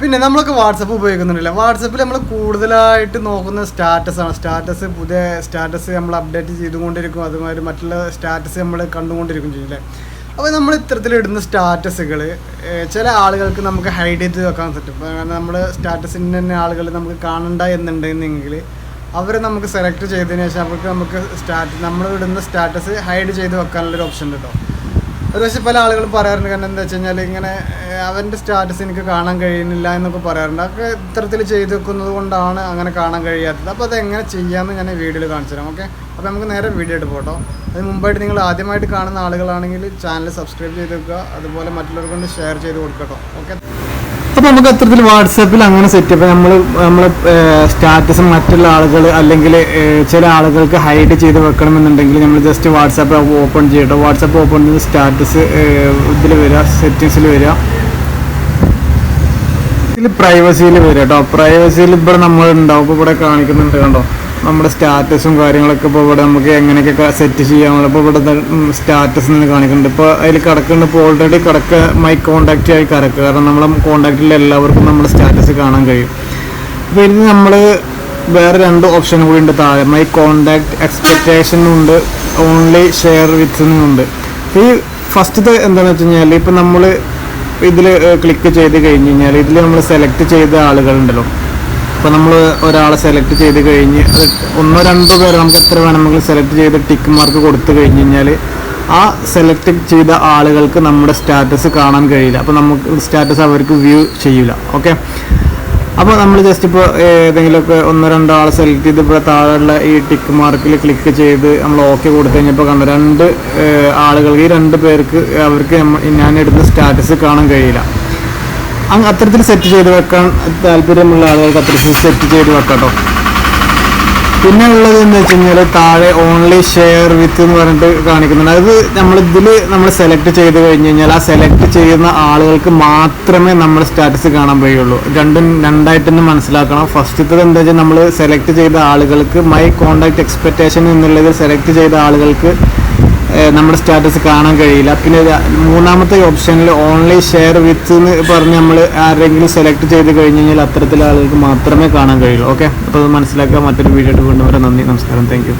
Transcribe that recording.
പിന്നെ നമ്മളൊക്കെ വാട്സപ്പ് ഉപയോഗിക്കുന്നുണ്ടല്ലോ. വാട്സപ്പിൽ നമ്മൾ കൂടുതലായിട്ട് നോക്കുന്ന സ്റ്റാറ്റസ് ആണ്. സ്റ്റാറ്റസ് പുതിയ സ്റ്റാറ്റസ് നമ്മൾ അപ്ഡേറ്റ് ചെയ്തുകൊണ്ടിരിക്കും. അതുമാതിരി മറ്റുള്ള സ്റ്റാറ്റസ് നമ്മൾ കണ്ടുകൊണ്ടിരിക്കും ചെയ്യില്ലേ അപ്പോൾ നമ്മൾ ഇത്തരത്തിലിടുന്ന സ്റ്റാറ്റസുകൾ ചില ആളുകൾക്ക് നമുക്ക് ഹൈഡ് ചെയ്ത് വെക്കാൻ പറ്റും. കാരണം നമ്മൾ സ്റ്റാറ്റസിന്റെ തന്നെ ആളുകൾ നമുക്ക് കാണണ്ട എന്നുണ്ടെങ്കിൽ അവരെ നമുക്ക് സെലക്ട് ചെയ്തതിന് ശേഷം അവർക്ക് നമുക്ക് സ്റ്റാറ്റ് നമ്മൾ ഇടുന്ന സ്റ്റാറ്റസ് ഹൈഡ് ചെയ്ത് വെക്കാനുള്ളൊരു ഓപ്ഷൻ ഉണ്ട് കേട്ടോ ഒരു പക്ഷേ പല ആളുകളും പറയാറുണ്ട്. കാരണം എന്താ വെച്ച് കഴിഞ്ഞാൽ ഇങ്ങനെ അവന്റെ സ്റ്റാറ്റസ് എനിക്ക് കാണാൻ കഴിയുന്നില്ല എന്നൊക്കെ പറയാറുണ്ട്. അതൊക്കെ ഇത്തരത്തിൽ ചെയ്ത് വെക്കുന്നത് കൊണ്ടാണ് അങ്ങനെ കാണാൻ കഴിയാത്തത്. അപ്പോൾ അതെങ്ങനെ ചെയ്യാമെന്ന് ഞാൻ വീഡിയോയിൽ കാണിച്ചു തരാം. ഓക്കെ? അപ്പോൾ നമുക്ക് നേരെ വീഡിയോ എടുത്ത് പോട്ടോ. അതിന് മുമ്പായിട്ട് നിങ്ങൾ ആദ്യമായിട്ട് കാണുന്ന ആളുകളാണെങ്കിൽ ചാനൽ സബ്സ്ക്രൈബ് ചെയ്ത് വെക്കുക. അതുപോലെ മറ്റുള്ളവർക്കൊണ്ട് ഷെയർ ചെയ്ത് കൊടുക്കട്ടോ ഓക്കെ? അപ്പോൾ നമുക്ക് അത്തരത്തിൽ വാട്സാപ്പിൽ അങ്ങനെ സെറ്റ് അപ്പോൾ നമ്മൾ നമ്മൾ സ്റ്റാറ്റസ് മറ്റുള്ള ആളുകൾ അല്ലെങ്കിൽ ചില ആളുകൾക്ക് ഹൈഡ് ചെയ്ത് വെക്കണമെന്നുണ്ടെങ്കിൽ നമ്മൾ ജസ്റ്റ് വാട്സാപ്പ് ഓപ്പൺ ചെയ്യട്ടോ. വാട്സാപ്പ് ഓപ്പൺ ചെയ്ത് സ്റ്റാറ്റസ് ഇതിൽ വരിക സെറ്റിങ്സിൽ വരിക ഇതിൽ പ്രൈവസിയിൽ വരിക കേട്ടോ പ്രൈവസിയിൽ ഇവിടെ നമ്മൾ ഇപ്പോൾ ഇവിടെ കാണിക്കുന്നുണ്ട് കണ്ടോ? നമ്മുടെ സ്റ്റാറ്റസും കാര്യങ്ങളൊക്കെ ഇപ്പോൾ ഇവിടെ നമുക്ക് എങ്ങനെയൊക്കെ സെറ്റ് ചെയ്യാമല്ലോ ഇപ്പോൾ ഇവിടെ സ്റ്റാറ്റസ് നിന്ന് കാണിക്കുന്നുണ്ട്. ഇപ്പോൾ അതിൽ കിടക്കുന്നുണ്ട്. ഇപ്പോൾ ഓൾറെഡി കിടക്ക മൈ കോണ്ടാക്റ്റ് ആയി കിടക്കുക കാരണം നമ്മളെ കോണ്ടാക്റ്റിൽ എല്ലാവർക്കും നമ്മുടെ സ്റ്റാറ്റസ് കാണാൻ കഴിയും. അപ്പോൾ ഇനി നമ്മൾ വേറെ രണ്ട് ഓപ്ഷൻ കൂടി ഉണ്ട് താഴെ. മൈ എക്സ്പെക്റ്റേഷൻ ഉണ്ട്. ഓൺലി ഷെയർ വിത്ത് ഉണ്ട്. ഈ ഫസ്റ്റത്തെ എന്താണെന്ന് വെച്ച് കഴിഞ്ഞാൽ ഇപ്പം നമ്മൾ ഇതിൽ ക്ലിക്ക് ചെയ്ത് കഴിഞ്ഞ് കഴിഞ്ഞാൽ ഇതിൽ നമ്മൾ സെലക്ട് ചെയ്ത ആളുകളുണ്ടല്ലോ. അപ്പോൾ നമ്മൾ ഒരാളെ സെലക്ട് ചെയ്ത് കഴിഞ്ഞ് അത് ഒന്നോ രണ്ടോ പേരെ നമുക്ക് എത്ര വേണമെങ്കിൽ സെലക്ട് ചെയ്ത് ടിക്ക് മാർക്ക് കൊടുത്തു കഴിഞ്ഞ് കഴിഞ്ഞാൽ ആ സെലക്ട് ചെയ്ത ആളുകൾക്ക് നമ്മുടെ സ്റ്റാറ്റസ് കാണാൻ കഴിയില്ല. അപ്പോൾ നമുക്ക് സ്റ്റാറ്റസ് അവർക്ക് വ്യൂ ചെയ്യില്ല ഓക്കെ അപ്പോൾ നമ്മൾ ജസ്റ്റ് ഇപ്പോൾ ഏതെങ്കിലുമൊക്കെ ഒന്നോ രണ്ടോ ആളെ സെലക്ട് ചെയ്ത് ഇപ്പോൾ താഴെയുള്ള ഈ ടിക്ക് മാർക്കിൽ ക്ലിക്ക് ചെയ്ത് നമ്മൾ ഓക്കെ കൊടുത്തു കഴിഞ്ഞപ്പോൾ കണ്ടു രണ്ട് ആളുകൾക്ക് ഈ രണ്ട് പേർക്ക് അവർക്ക് ഞാൻ എടുത്ത സ്റ്റാറ്റസ് കാണാൻ കഴിയില്ല. അങ്ങ് അത്തരത്തിൽ സെറ്റ് ചെയ്ത് വെക്കാൻ താല്പര്യമുള്ള ആളുകൾക്ക് അത്തരത്തിൽ സെറ്റ് ചെയ്ത് വെക്കാട്ടോ. കേട്ടോ പിന്നെ ഉള്ളത് എന്ന് വെച്ച് കഴിഞ്ഞാൽ താഴെ ഓൺലി ഷെയർ വിത്ത് എന്ന് പറഞ്ഞിട്ട് കാണിക്കുന്നുണ്ട്. അത് നമ്മൾ ഇതിൽ നമ്മൾ സെലക്ട് ചെയ്ത് കഴിഞ്ഞ് കഴിഞ്ഞാൽ ആ സെലക്ട് ചെയ്യുന്ന ആളുകൾക്ക് മാത്രമേ നമ്മൾ സ്റ്റാറ്റസ് കാണാൻ കഴിയുള്ളൂ. രണ്ടും രണ്ടായിട്ട് തന്നെ മനസ്സിലാക്കണം. ഫസ്റ്റത്തത് എന്താ വെച്ചാൽ നമ്മൾ സെലക്ട് ചെയ്ത ആളുകൾക്ക് മൈ കോണ്ടാക്ട് എക്സ്പെക്റ്റേഷൻ എന്നുള്ളത് സെലക്ട് ചെയ്ത ആളുകൾക്ക് നമ്മുടെ സ്റ്റാറ്റസ് കാണാൻ കഴിയില്ല. പിന്നെ മൂന്നാമത്തെ ഓപ്ഷനിൽ ഓൺലൈൻ ഷെയർ വിത്ത് എന്ന് പറഞ്ഞ് നമ്മൾ ആരെങ്കിലും സെലക്ട് ചെയ്ത് കഴിഞ്ഞ് കഴിഞ്ഞാൽ അത്തരത്തിലുള്ള ആളുകൾക്ക് മാത്രമേ കാണാൻ കഴിയുള്ളൂ. ഓക്കെ അപ്പോൾ അത് മനസ്സിലാക്കുക മറ്റൊരു വീഡിയോ ആയിട്ട് കൊണ്ടുവരാൻ നന്ദി നമസ്കാരം. താങ്ക്